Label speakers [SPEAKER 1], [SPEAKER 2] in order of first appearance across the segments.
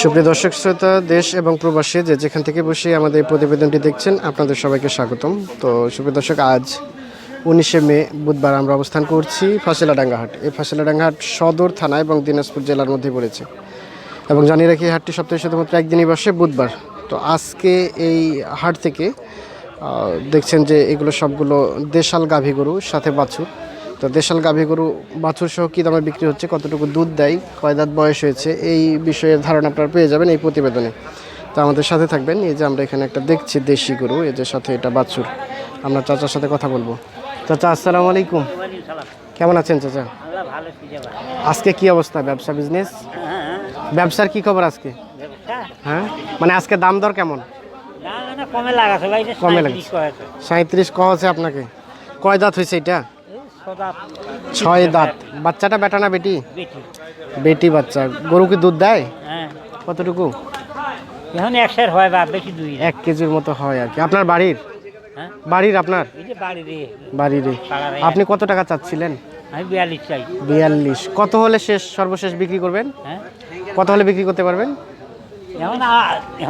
[SPEAKER 1] সুপ্রিয় দর্শক, শ্রোতা, দেশ এবং প্রবাসী যে যেখান থেকে বসে আমাদের প্রতিবেদনটি দেখছেন, আপনাদের সবাইকে স্বাগতম। তো সুপ্রিয় দর্শক, আজ উনিশে মে, বুধবার আমরা অবস্থান করছি ফসিলাডাঙ্গা হাট এই ফসিলাডাঙ্গা হাট সদর থানা এবং দিনাজপুর জেলার মধ্যে পড়েছে। এবং জানিয়ে রাখি হাটটি সপ্তাহে শুধুমাত্র একদিনই বসে, বুধবার। তো আজকে এই হাট থেকে দেখছেন যে এগুলো সবগুলো দেশাল গাভী গরু, সাথে বাছুর। তো দেশাল গাভী গরু বাছুর সহ কী দামে বিক্রি হচ্ছে কতটুকু দুধ দেয় কয় দাঁত বয়স হয়েছে এই বিষয়ে ধারণা আপনারা পেয়ে যাবেন এই প্রতিবেদনে। তো আমাদের সাথে থাকবেন এই যে আমরা এখানে একটা দেখছি দেশি গরু এই যে সাথে এটা বাছুর। আমরা চাচার সাথে কথা বলব। চাচা আসসালামু আলাইকুম। কেমন আছেন চাচা? আজকে কি অবস্থা ব্যবসা বিজনেস ব্যবসার কি খবর আজকে? হ্যাঁ? মানে আজকে দাম দর কেমন?
[SPEAKER 2] কমে 37
[SPEAKER 1] সাঁত্রিশ ক হচ্ছে আপনাকে। কয় দাঁত হয়েছে এটা? ছয় দাঁত। বাচ্চাটা বেটা না বেটি?
[SPEAKER 2] বেটি
[SPEAKER 1] বাচ্চা। গরু কি দুধ দেয়?
[SPEAKER 2] হ্যাঁ।
[SPEAKER 1] কতটুকু?
[SPEAKER 2] এখন একশের হয় বা বেশি দুই।
[SPEAKER 1] এক কেজির মতো হয় আর কি। আপনার বাড়ির?
[SPEAKER 2] হ্যাঁ।
[SPEAKER 1] বাড়ির আপনার? বাড়িরে আপনি কত টাকা চাচ্ছিলেন?
[SPEAKER 2] বিয়াল্লিশ চাই।
[SPEAKER 1] বিয়াল্লিশ। কত হলে শেষ সর্বশেষ বিক্রি করবেন?
[SPEAKER 2] হ্যাঁ।
[SPEAKER 1] কত হলে বিক্রি করতে পারবেন?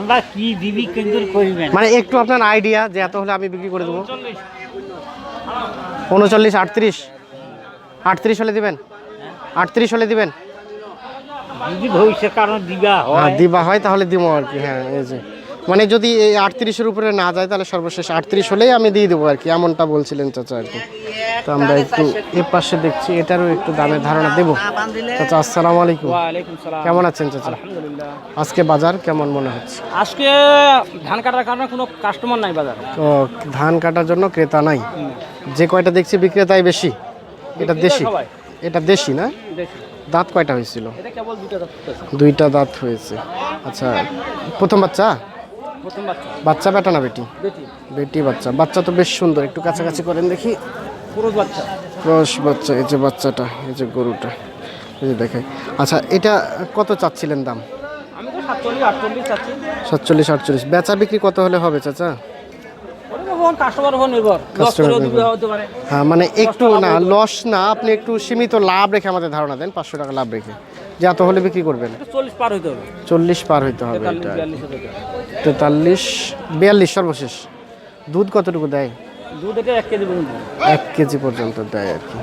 [SPEAKER 2] আমরা কি দিবি কেন্দ্র করিবেন?
[SPEAKER 1] মানে একটু আপনার আইডিয়া যে এত হলে আমি বিক্রি করে দেবো। উনচল্লিশ আটত্রিশ। আটত্রিশ হলে দিবেন? আটত্রিশ হলে দিবেন?
[SPEAKER 2] যদি ভবিষ্যৎ কারণ দিবা
[SPEAKER 1] হ্যাঁ
[SPEAKER 2] হয়।
[SPEAKER 1] দিবা হয় তাহলে দিব আর কি হ্যাঁ এই যে। মানে যদি এই আটত্রিশের উপরে না যায় তাহলে সর্বশেষ আটত্রিশ হলেই আমি দিয়ে দেবো আর কি এমনটা বলছিলেন চাচা আর কি। তো আমরা একটু এ পাশে দেখছি এটারও একটু দামের ধারণা দেবো। চাচা আসসালামু আলাইকুম। কেমন আছেন চাচা? আজকে বাজার কেমন মনে হচ্ছে?
[SPEAKER 3] আজকে ধান কাটার কারণে কোনো কাস্টমার নাই বাজারে।
[SPEAKER 1] তো ধান কাটার জন্য ক্রেতা নাই। যে কয়টা দেখছি বিক্রেতাই বেশি। এটা দেশি? এটা দেশি না? দাঁত কয়টা হয়েছিল? দুইটা দাঁত হয়েছে। আচ্ছা প্রথম বাচ্চা?
[SPEAKER 3] প্রথম বাচ্চা?
[SPEAKER 1] বাচ্চা বেটা না বেটি?
[SPEAKER 3] বেটি।
[SPEAKER 1] বেটি বাচ্চা। বাচ্চা তো বেশ সুন্দর একটু কাছাকাছি করেন দেখি।
[SPEAKER 3] বাচ্চা?
[SPEAKER 1] ক্রস বাচ্চা এই যে বাচ্চাটা এই যে গরুটা এই যে দেখাই। আচ্ছা এটা কত চাচ্ছিলেন দাম?
[SPEAKER 3] আমি তো সাতচল্লিশ আটচল্লিশ চাচ্ছি।
[SPEAKER 1] সাতচল্লিশ আটচল্লিশ। বেচা বিক্রি কত হলে হবে চাচা? হ্যাঁ মানে একটু না লস না আপনি একটু সীমিত লাভ রেখে আমাদের ধারণা দেন পাঁচশো টাকা লাভ রেখে। যে এত হলে বিক্রি করবেন।
[SPEAKER 3] চল্লিশ পার হতে হবে।
[SPEAKER 1] চল্লিশ পার হইতে হবে এটা
[SPEAKER 3] হবে।
[SPEAKER 1] তেতাল্লিশ। বিয়াল্লিশ সর্বশেষ। দুধ কতটুকু দেয়?
[SPEAKER 3] দুধ এটা এক কেজি পর্যন্ত।
[SPEAKER 1] এক কেজি পর্যন্ত দেয় আর কি।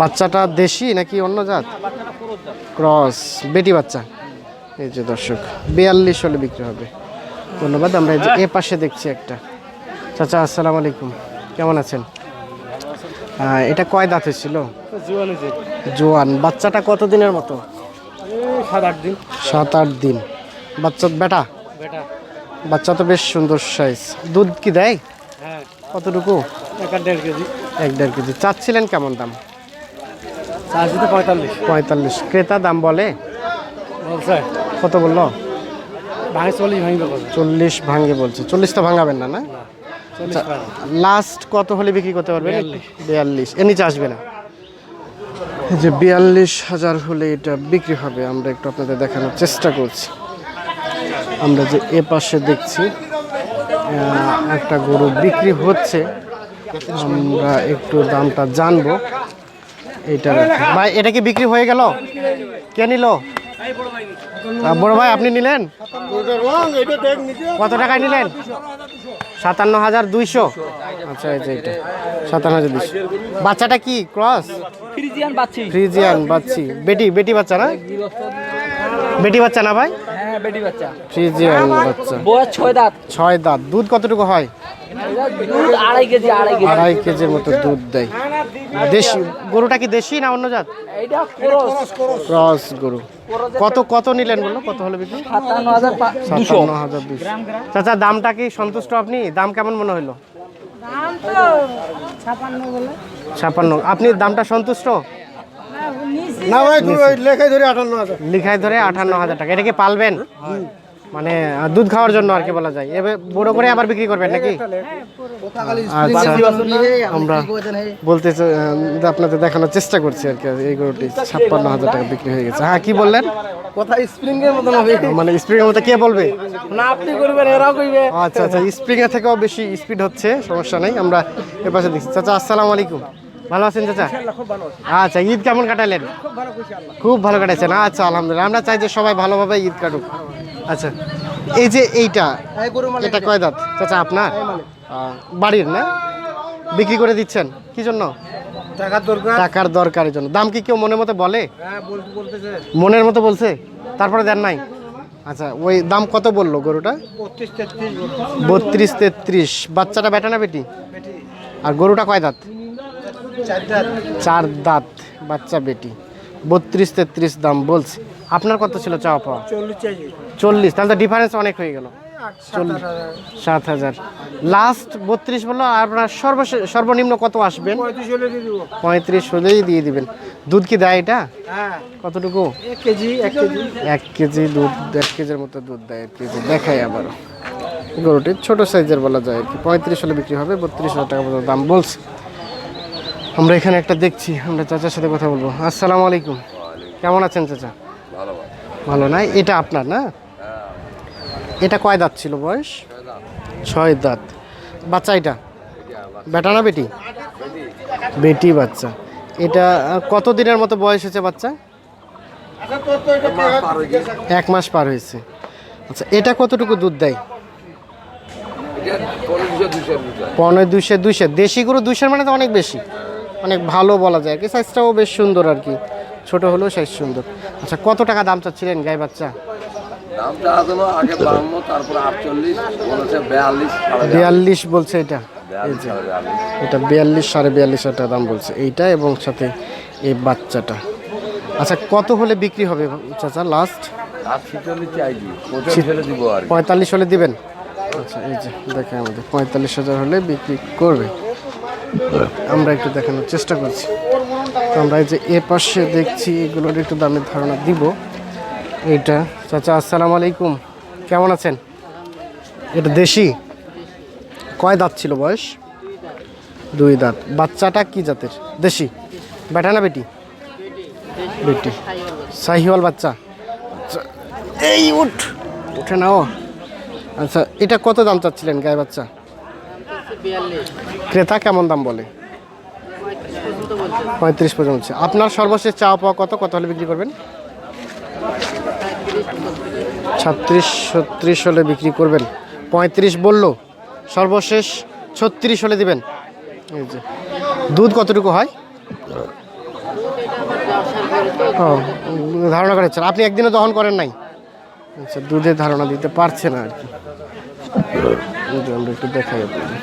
[SPEAKER 1] বাচ্চাটা দেশি নাকি অন্য জাত? ক্রস বেটি বাচ্চা। এই যে দর্শক বিয়াল্লিশ হলে বিক্রি হবে। ধন্যবাদ আমরা এই যে এ পাশে দেখছি একটা। চাচা আসসালামু আলাইকুম। কেমন আছেন? হ্যাঁ এটা কয় দাঁত ছিল? জোয়ান বাচ্চাটা কত দিনের মতো
[SPEAKER 3] সাত আট দিন।
[SPEAKER 1] সাত আট দিন। বাচ্চা বেটা?
[SPEAKER 3] বেটা।
[SPEAKER 1] বাচ্চা তো বেশ সুন্দর সাইজ দুধ কি দেয়?
[SPEAKER 3] হ্যাঁ।
[SPEAKER 1] কতটুকু?
[SPEAKER 3] এক দেড় কেজি।
[SPEAKER 1] এক দেড় কেজি। চাচ্ছিলেন কেমন দাম?
[SPEAKER 3] পঁয়তাল্লিশ।
[SPEAKER 1] পঁয়তাল্লিশ। ক্রেতা দাম বলে? কত বলল?
[SPEAKER 3] চল্লিশ ভাঙবে বলছে।
[SPEAKER 1] চল্লিশ ভাঙে বলছে। চল্লিশ তো ভাঙাবেন না না? লাস্ট কত হলে বিক্রি করতে পারবেন? বিয়াল্লিশ। এর নিচে আসবে না। এই যে বিয়াল্লিশ হাজার হলে এটা বিক্রি হবে আমরা একটু আপনাদের দেখানোর চেষ্টা করছি। আমরা যে এ পাশে দেখছি একটা গরু বিক্রি হচ্ছে। আমরা একটু দামটা জানব। এইটা ভাই এটা কি বিক্রি হয়ে গেল? কে নিল? বড় ভাই আপনি নিলেন? কত টাকায় নিলেন? সাতান্ন হাজার দুইশো। আচ্ছা এই যে এটা। সাতান্ন হাজার দুইশো। বাচ্চাটা কি? ক্রস?
[SPEAKER 3] ফ্রিজিয়ান বাচ্চি।
[SPEAKER 1] ফ্রিজিয়ান বাচ্চি। বেটি বেটি বাচ্চা না? বেটি বাচ্চা না ভাই?
[SPEAKER 3] বেটি বাচ্চা?
[SPEAKER 1] ফ্রিজিয়ান বাচ্চা।
[SPEAKER 3] বয়স ছয় দাঁত।
[SPEAKER 1] ছয় দাঁত। দুধ কতটুকু হয়?
[SPEAKER 3] দুধ আড়াই কেজি আড়াই কেজি।
[SPEAKER 1] আড়াই কেজির মতো দুধ দেয়। দেশি গরুটা কি দেশি না অন্য জাত?
[SPEAKER 3] এইটা ক্রস।
[SPEAKER 1] ক্রস গরু। কত কত নিলেন বলল কত হলে বিক্রি?
[SPEAKER 3] সাতান্ন হাজার দুশো।
[SPEAKER 1] সাতান্ন হাজার দুশো। চাচা দামটা কি সন্তুষ্ট আপনি? দাম কেমন মনে হলো ছাপান্ন আপনি দামটা সন্তুষ্ট?
[SPEAKER 4] না ভাই লেখাই ধরে আটান্ন হাজার।
[SPEAKER 1] লিখায় ধরে আঠান্ন হাজার টাকা। এটা কি পালবেন? মানে দুধ খাওয়ার জন্য আর কি বলা যায়। এবার বড় করে আবার বিক্রি করবেন নাকি? আচ্ছা আমরা বলতে আপনাদের দেখানোর চেষ্টা করছি আর কি এই গরুটি ছাপ্পান্ন হাজার টাকা বিক্রি হয়ে গেছে। হ্যাঁ কি বললেন?
[SPEAKER 4] কথা স্প্রিং এর মতন হবে।
[SPEAKER 1] মানে স্প্রিং এর মতো কে বলবে?
[SPEAKER 4] না আপনি করবেন এরাও করবে
[SPEAKER 1] আচ্ছা আচ্ছা স্প্রিং এর থেকেও বেশি স্পিড হচ্ছে সমস্যা নেই। আমরা এর পাশে দেখছি। চাচা আসসালামু আলাইকুম। ভালো আছেন চাচা? আচ্ছা ঈদ কেমন কাটালেন?
[SPEAKER 4] খুব ভালো
[SPEAKER 1] কাটাইছেন আচ্ছা আলহামদুলিল্লাহ। আমরা চাই যে সবাই ভালোভাবে ঈদ কাটুক। আচ্ছা এই যে এইটা এটা কয় দাঁত? চাচা আপনার? বাড়ির না? বিক্রি করে দিচ্ছেন কি জন্য?
[SPEAKER 4] টাকার
[SPEAKER 1] দরকারের জন্য। দাম কি কেউ মনের মতো বলে?
[SPEAKER 4] হ্যাঁ
[SPEAKER 1] মনের মতো বলছে? তারপরে দেন নাই? আচ্ছা ওই দাম কত বলল গরুটা?
[SPEAKER 4] বত্রিশ তেত্রিশ।
[SPEAKER 1] বাচ্চাটা বেটা না বেটি। আর গরুটা কয় দাঁত? চার দাঁত? বাচ্চা বেটি। বত্রিশ তেত্রিশ দাম বলছি। আপনার কত ছিল চাওয়া পাওয়া?
[SPEAKER 4] চল্লিশ
[SPEAKER 1] তাহলে তো ডিফারেন্স অনেক হয়ে গেল।
[SPEAKER 4] সাত হাজার।
[SPEAKER 1] লাস্ট বত্রিশ বলল আপনার সর্বশেষ সর্বনিম্ন কত আসবেন?
[SPEAKER 4] পঁয়ত্রিশ
[SPEAKER 1] হলেই দিয়ে দিবেন। দুধ কি দেয় এটা?
[SPEAKER 4] হ্যাঁ।
[SPEAKER 1] কতটুকু?
[SPEAKER 4] এক কেজি এক কেজি।
[SPEAKER 1] এক কেজি দুধ দেড় কেজির মতো দুধ দেয় এক কেজি। দেখাই আবার। গরুটি ছোট সাইজের বলা যায় আর কি। পঁয়ত্রিশ হলে বিক্রি হবে বত্রিশ হাজার টাকা পর্যন্ত দাম বলছে। আমরা এখানে একটা দেখছি আমরা চাচার সাথে কথা বলব। আসসালামু আলাইকুম। কেমন আছেন চাচা? ভালো না? এটা আপনার না? এটা কয় দাঁত ছিল বয়স? ছয় দাঁত। বাচ্চা এটা? বেটা না বেটি? বেটি। বাচ্চা। এটা কত দিনের মতো বয়স হয়েছে বাচ্চা? এক মাস পার হয়েছে। আচ্ছা এটা কতটুকু দুধ দেয়? পনেরো দুইশো দুইশো দেশি গরু দুইশোর মানে তো অনেক বেশি। অনেক ভালো বলা যায়। কি সাইজটাও বেশ সুন্দর আর কি। ছোট হলেও সাইজ সুন্দর। আচ্ছা কত টাকা দাম চাচ্ছিলেন গাই বাচ্চা?
[SPEAKER 5] দামটা আসলো আগে বান্ন তারপর আটচল্লিশ বলেছে বিয়াল্লিশ
[SPEAKER 1] বলছে এটা। এটা বিয়াল্লিশ সাড়ে বিয়াল্লিশ টাকা দাম বলছে। এইটা এবং সাথে এই বাচ্চাটা। আচ্ছা কত হলে বিক্রি হবে চাচা লাস্ট। পঁয়তাল্লিশ হলে দিবেন? আচ্ছা এই যে দেখে আমাদের পঁয়তাল্লিশ হাজার হলে বিক্রি করবে। আমরা একটু দেখানোর চেষ্টা করছি। তো আমরা এই যে এ পাশে দেখছি, এগুলোর একটু দামের ধারণা দিব। এইটা, চাচা, আসসালামু আলাইকুম। কেমন আছেন? এটা দেশি? কয় দাঁত ছিল বয়স? দুই দাঁত। বাচ্চাটা কি জাতের? দেশি? বেটা না বেটি? বেটি। সাহিওয়াল বাচ্চা। আচ্ছা এই উঠ। উঠে নাও। আচ্ছা এটা কত দাম চাচ্ছিলেন গায়ে বাচ্চা? ক্রেতা কেমন দাম বলে? পঁয়ত্রিশ পর্যন্ত হচ্ছে। আপনার সর্বশেষ চা পাওয়া কত? কত হলে বিক্রি করবেন? ছত্রিশ ছত্রিশ হলে বিক্রি করবেন। পঁয়ত্রিশ বলল, সর্বশেষ ছত্রিশ হলে দিবেন। দুধ কতটুকু হয়? ধারণা করেছেন আপনি একদিনও দহন করেন নাই? আচ্ছা দুধের ধারণা দিতে পারছে না আর কি। আমরা একটু দেখাই আপনাদের।